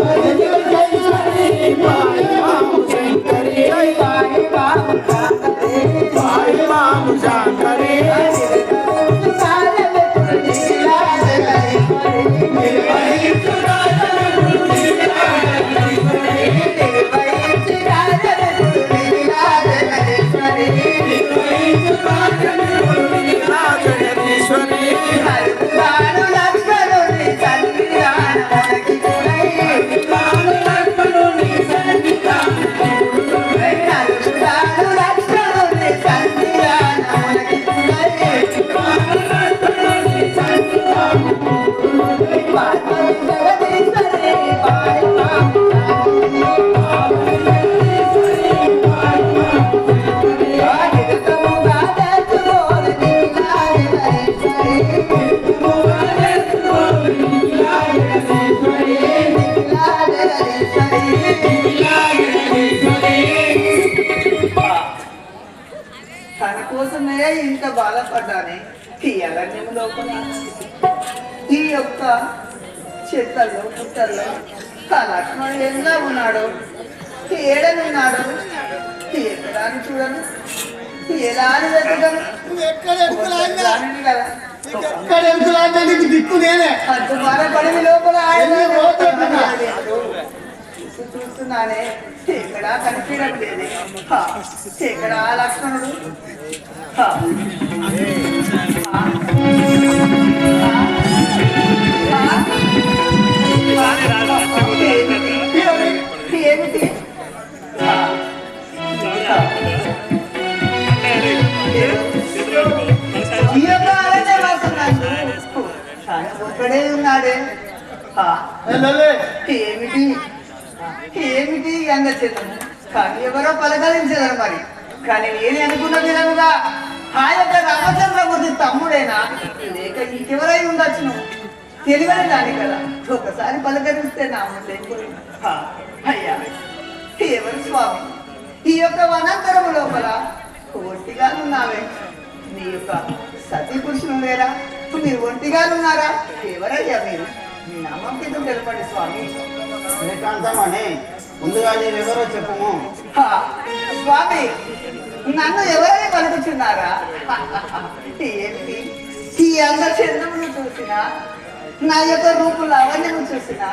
తన బాధపడ్డానే ఈ అరణ్యం లోపల ఈ యొక్క చెట్లలో పుట్టల్లో ఆ లక్ష్మణుడు ఎలా ఉన్నాడు ఏడనున్నాడు ఎక్కడా చూడను. ఎలా అని వెతకను. ఎక్కడ దిక్కు నేనే అంత బాధపడి లోపల ఆయన చూస్తున్నానే ఎక్కడా కనిపించడం లేదే ఎక్కడా లక్ష్మణుడు ఏమిటి? ఏమిటి అన్న హా. ఉన్నాడే ఏమిటి కానీ ఎవరో పలకరించారు మరి కానీ నేను అనుకున్న విధముగా ఆ యొక్క రామచంద్రమూర్తి తమ్ముడేనా? లేక ఇంకెవరై ఉండొచ్చును? తెలివని దాని కదా. ఒకసారి పలకరిస్తే నా ముందే అయ్యా. ఎవరు స్వామి? ఈ యొక్క వనాంతరము లోపల ఒంటిగా ఉన్నావే నీ యొక్క సతీ పురుషులు లేరా? మీరు ఒంటిగా ఉన్నారా ఎవరయ్యా మీరు? మీ నామం కింద తెలపండి స్వామి. ఏకాంతమని ముందుగా నీవెవరో చెప్పము. హా, స్వామి. నన్ను ఎవరైనా పలుకుచున్నారా ఏమిటి ఈ అంద చంద్రుని చూసినా నా యొక్క రూపు లావణ్యము చూసినా?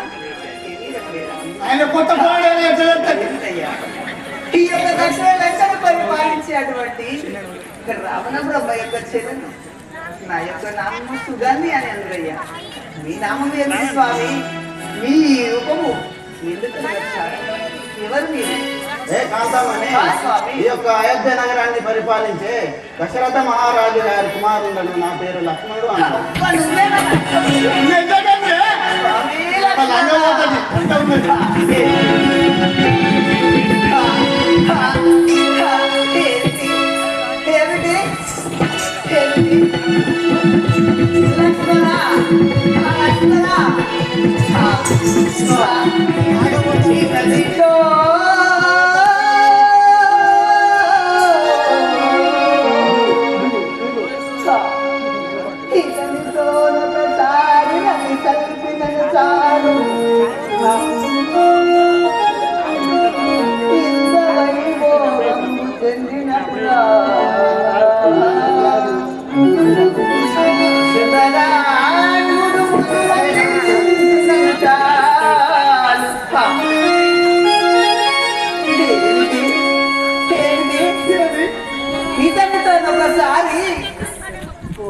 ఆయన కొత్త? ఈ యొక్క దక్షిణ లంకను పరిపాలించేటువంటి రావణ బ్రహ్మ యొక్క చెల్లెను నా యొక్క నామము సుగంధి అని అందరయ్యా. మీ నామం ఏమిటి స్వామి? మీ రూపము. ఎందుకు ఎవరు మీరు? ఏకాంతమని ఆ, ఈ యొక్క అయోధ్య నగరాన్ని పరిపాలించే దశరథ మహారాజు గారి కుమారులను నా పేరు లక్ష్మణుడు అన్నాడు.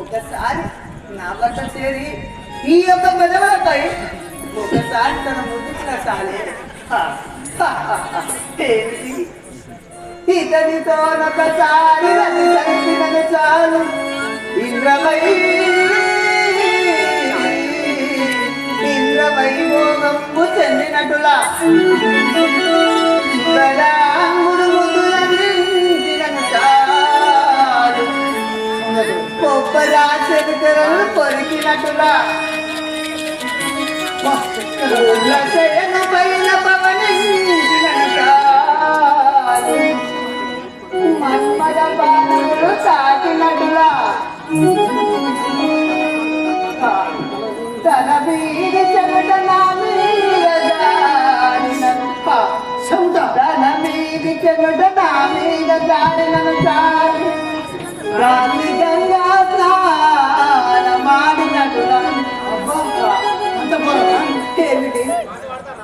ఒకసారి నా చేరి ఈ యొక్క మెదవులపై ఒకసారి తన ముద్దుకున్న సాలే ఏంటి? ఇతనితో ఒకసారి నన్ను చాలు. ఇంద్రమై ఇంద్రమై భోగంబు చెందినట్టులా గొప్ప రాజశేఖరను పొరికినటుల శయను పైన పవని మన్మద పాదములు తన వీడి చెమట నా మీద చెమట నా మీద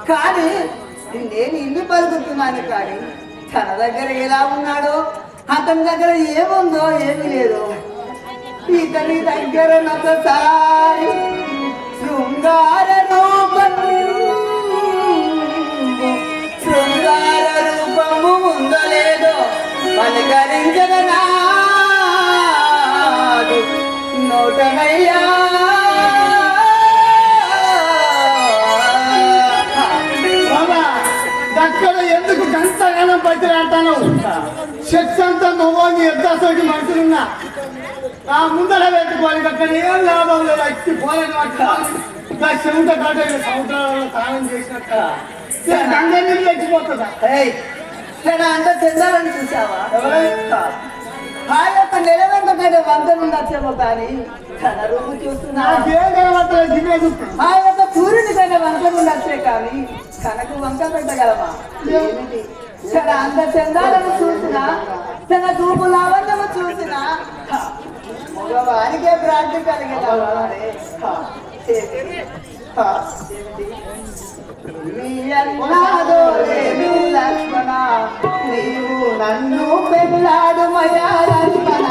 కానీ నేను ఇల్లు పలుకుతున్నాను కానీ తన దగ్గర ఎలా ఉన్నాడో అతని దగ్గర ఏముందో ఏమీ లేదు. ఇతని దగ్గర నొకసారి శృంగార రూపం శృంగార రూపము ఉందో లేదో పలకరించగనాడు నోటమయ్యా మనుషులున్నా ఆ ముందర పెట్టుకోవాలి. అక్కడ ఏం లాభం లేదు. అట్టి పోలేని వాటి చెమట కాట సముద్రాలలో స్నానం చేసినట్ట గంగ నీళ్ళు ఎక్కిపోతుందా చూసావా? ఆ యొక్క నిలవంక వంతను ఉండొచ్చేమో కానీ తన రూపు చూస్తున్నా. ఆ యొక్క సూర్యుని మీద వంతను ఉండొచ్చే కానీ తనకు వంక పెట్టగలమా ఏమిటి? తన అంత చందాలను చూసినా తన హ, మగవానికే భ్రాంతి కలిగేదాడే లక్ష్మణ నీవు నన్ను పెళ్ళాడు మయా లక్ష్మణ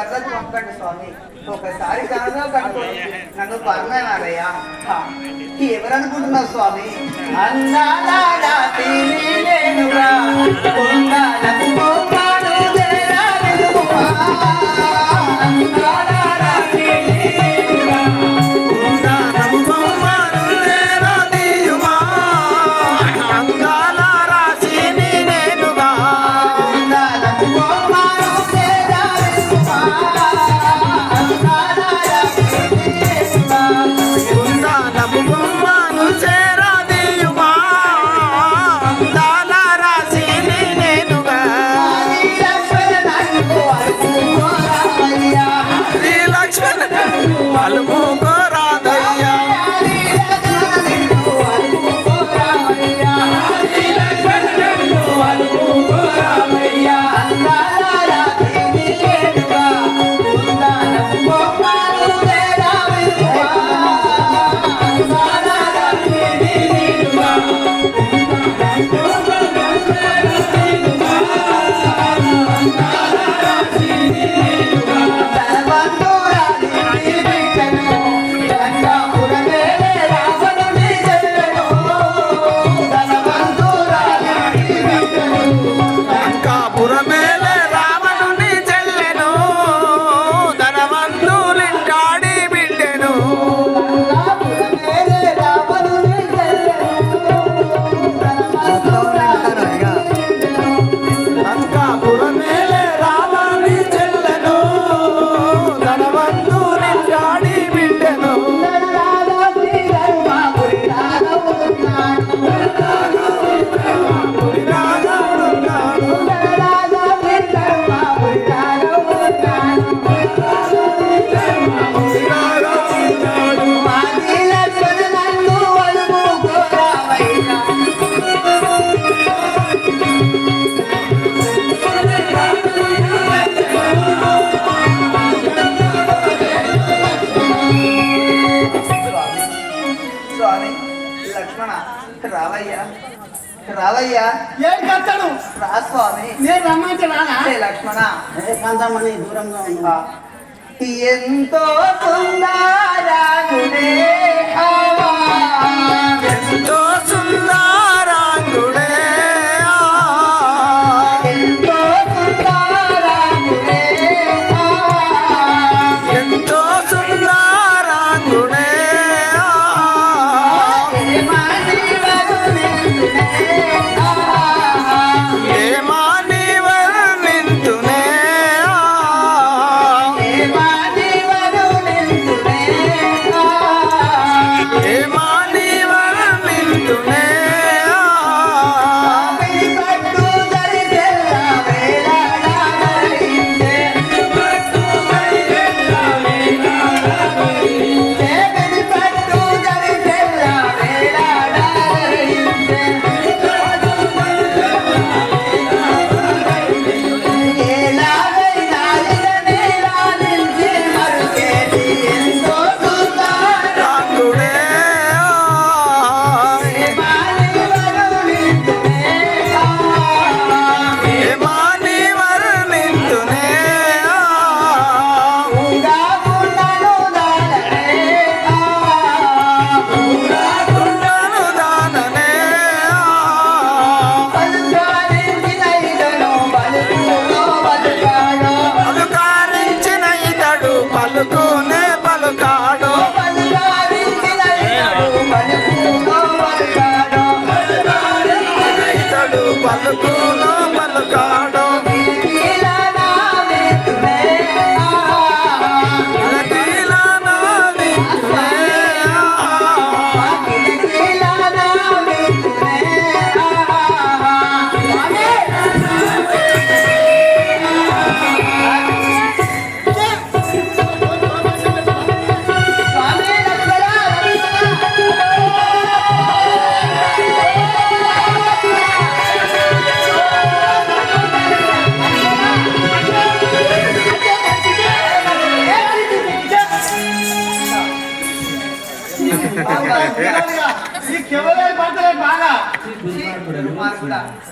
రామచంద్రమూర్తి పంపండి స్వామి. ఒకసారి కనదో కట్టుకోండి నన్ను పర్మేనారయ్యా ఎవరనుకుంటున్నావు స్వామి? అన్నాడా నేనుగా రావయ్యా. ఏం కట్టాడు రా స్వామి. నేను రమ్మంటే రానా? లక్ష్మణ. కాంతమణి దూరంగా ఉందా ఎంతో సుందరాగుడే ఎంతో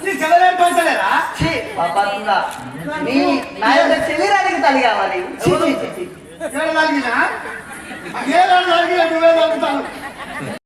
నీకెవరేం పడతలేదా ఛీ, పాపాత్ముడా. నీ నా యొక్క శరీరానికి తల్లి కావాలి నువ్వే